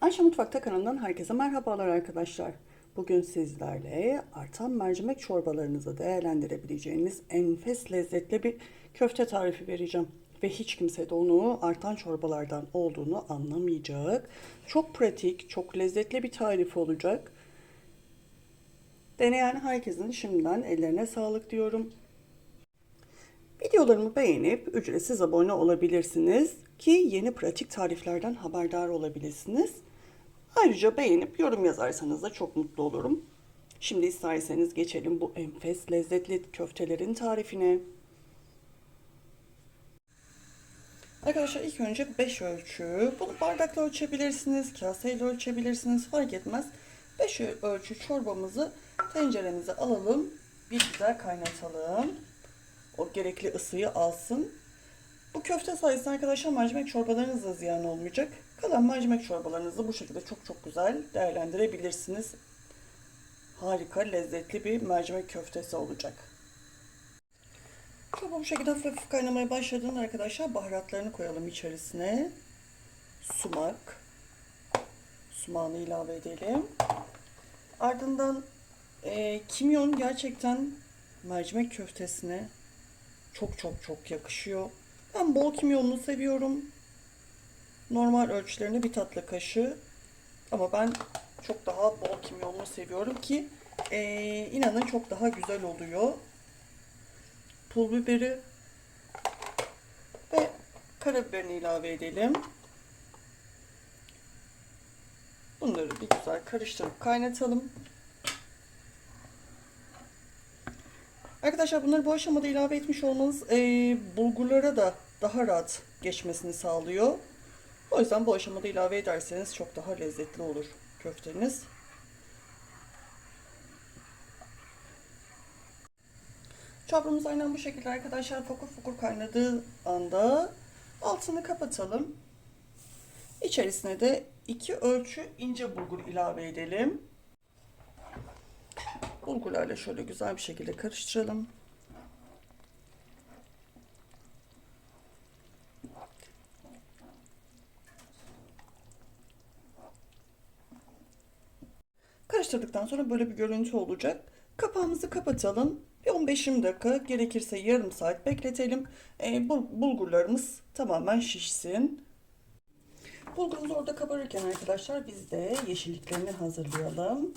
Ayşe Mutfak'ta kanalından herkese merhabalar arkadaşlar. Bugün sizlerle artan mercimek çorbalarınızı değerlendirebileceğiniz enfes lezzetli bir köfte tarifi vereceğim. Ve hiç kimse de onu artan çorbalardan olduğunu anlamayacak. Çok pratik, çok lezzetli bir tarif olacak. Deneyen herkesin şimdiden ellerine sağlık diyorum. Videolarımı beğenip ücretsiz abone olabilirsiniz ki yeni pratik tariflerden haberdar olabilirsiniz. Ayrıca beğenip yorum yazarsanız da çok mutlu olurum. Şimdi isterseniz geçelim bu enfes lezzetli köftelerin tarifine. Arkadaşlar ilk önce 5 ölçü. Bunu bardakla ölçebilirsiniz, kaseyle ölçebilirsiniz fark etmez. 5 ölçü çorbamızı tenceremize alalım. Bir güzel kaynatalım. O gerekli ısıyı alsın. Bu köfte sayesinde arkadaşlar mercimek çorbalarınız da ziyan olmayacak. Kalan mercimek çorbalarınızı bu şekilde çok çok güzel değerlendirebilirsiniz. Harika, lezzetli bir mercimek köftesi olacak. Çorba bu şekilde hafif hafif kaynamaya başladığında arkadaşlar baharatlarını koyalım içerisine. Sumak. Sumağını ilave edelim. Ardından e, kimyon gerçekten mercimek köftesine çok çok çok yakışıyor. Ben bol kimyonlu seviyorum. Normal ölçülerinde bir tatlı kaşığı. Ama ben çok daha bol kimyonlu seviyorum ki e, inanın çok daha güzel oluyor. Pul biberi ve karabiberini ilave edelim. Bunları bir güzel karıştırıp kaynatalım. Arkadaşlar bunları bu aşamada ilave etmiş olmanız e, bulgurlara da daha rahat geçmesini sağlıyor. O yüzden bu aşamada ilave ederseniz çok daha lezzetli olur köfteniz. Çorbamız aynen bu şekilde arkadaşlar fokur fokur kaynadığı anda altını kapatalım. İçerisine de iki ölçü ince bulgur ilave edelim. Bulgurlarla şöyle güzel bir şekilde karıştıralım. Karıştırdıktan sonra böyle bir görüntü olacak. Kapağımızı kapatalım. Bir 15-20 dakika gerekirse yarım saat bekletelim. E, bulgurlarımız tamamen şişsin. Bulgurumuz orada kabarırken arkadaşlar biz de yeşilliklerini hazırlayalım.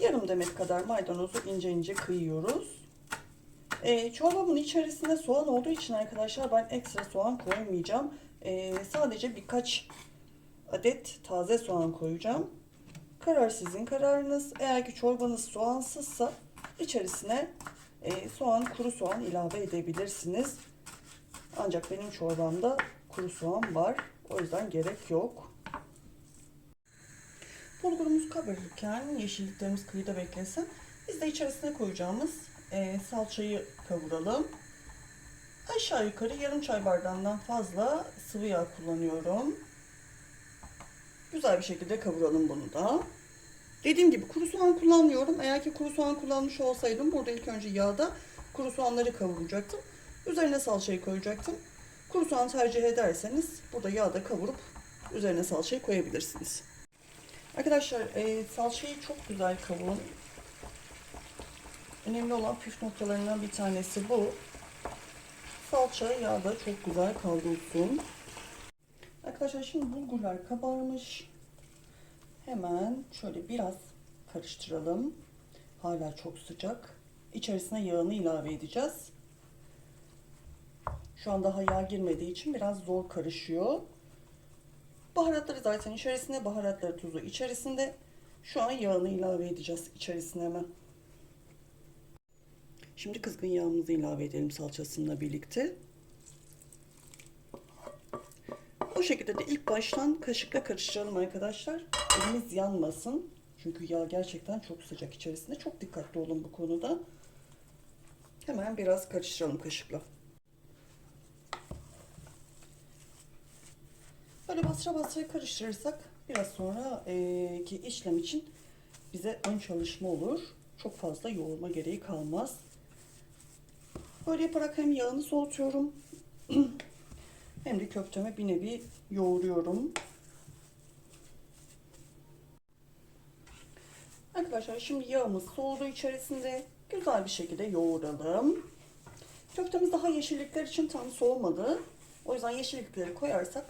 Yarım demet kadar maydanozu ince ince kıyıyoruz. E, çorbamın içerisinde soğan olduğu için arkadaşlar ben ekstra soğan koymayacağım. E, sadece birkaç adet taze soğan koyacağım. Karar sizin kararınız. Eğer ki çorbanız soğansızsa içerisine e, soğan, kuru soğan ilave edebilirsiniz. Ancak benim çorbamda kuru soğan var. O yüzden gerek yok. Kabarırken yeşilliklerimiz kıyıda beklesin. Biz de içerisine koyacağımız e, salçayı kavuralım. Aşağı yukarı yarım çay bardağından fazla sıvı yağ kullanıyorum. Güzel bir şekilde kavuralım bunu da. Dediğim gibi kuru soğan kullanmıyorum. Eğer ki kuru soğan kullanmış olsaydım burada ilk önce yağda kuru soğanları kavuracaktım. Üzerine salçayı koyacaktım. Kuru soğan tercih ederseniz burada yağda kavurup üzerine salçayı koyabilirsiniz. Arkadaşlar e, salçayı çok güzel kavurun. Önemli olan püf noktalarından bir tanesi bu. Salça yağda çok güzel kavrulsun. Arkadaşlar şimdi bulgurlar kabarmış. Hemen şöyle biraz karıştıralım. Hala çok sıcak. İçerisine yağını ilave edeceğiz. Şu an daha yağ girmediği için biraz zor karışıyor. Baharatları zaten içerisinde. Baharatları tuzu içerisinde. Şu an yağını ilave edeceğiz içerisine hemen. Şimdi kızgın yağımızı ilave edelim salçasıyla birlikte. Bu şekilde de ilk baştan kaşıkla karıştıralım arkadaşlar. Elimiz yanmasın. Çünkü yağ gerçekten çok sıcak içerisinde. Çok dikkatli olun bu konuda. Hemen biraz karıştıralım kaşıkla. basra basra karıştırırsak biraz sonraki işlem için bize ön çalışma olur. Çok fazla yoğurma gereği kalmaz. Böyle yaparak hem yağını soğutuyorum hem de köfteme bir nevi yoğuruyorum. Arkadaşlar şimdi yağımız soğudu içerisinde güzel bir şekilde yoğuralım. Köftemiz daha yeşillikler için tam soğumadı. O yüzden yeşillikleri koyarsak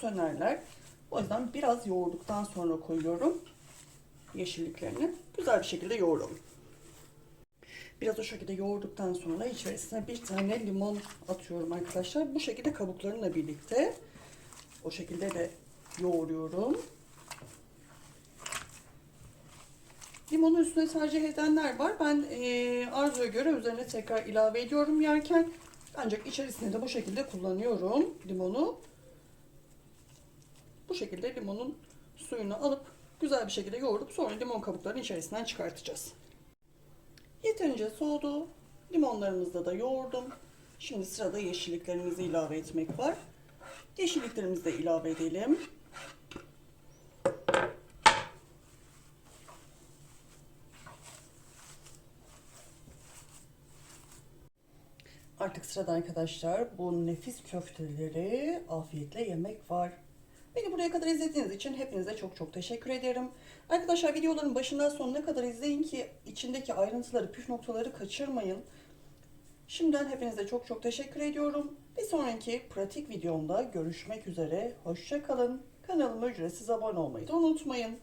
sönerler. O yüzden biraz yoğurduktan sonra koyuyorum yeşilliklerini. Güzel bir şekilde yoğuralım. Biraz o şekilde yoğurduktan sonra içerisine bir tane limon atıyorum arkadaşlar. Bu şekilde kabuklarıyla birlikte o şekilde de yoğuruyorum. Limonu üstüne tercih edenler var. Ben e, arzuya göre üzerine tekrar ilave ediyorum yerken. Ancak içerisinde de bu şekilde kullanıyorum limonu. Bu şekilde limonun suyunu alıp güzel bir şekilde yoğurup sonra limon kabuklarını içerisinden çıkartacağız. Yeterince soğudu. Limonlarımızda da yoğurdum. Şimdi sırada yeşilliklerimizi ilave etmek var. Yeşilliklerimizi de ilave edelim. Artık sırada arkadaşlar bu nefis köfteleri afiyetle yemek var. Beni buraya kadar izlediğiniz için hepinize çok çok teşekkür ederim. Arkadaşlar videoların başından sonuna kadar izleyin ki içindeki ayrıntıları, püf noktaları kaçırmayın. Şimdiden hepinize çok çok teşekkür ediyorum. Bir sonraki pratik videomda görüşmek üzere. Hoşça kalın. Kanalıma ücretsiz abone olmayı da unutmayın.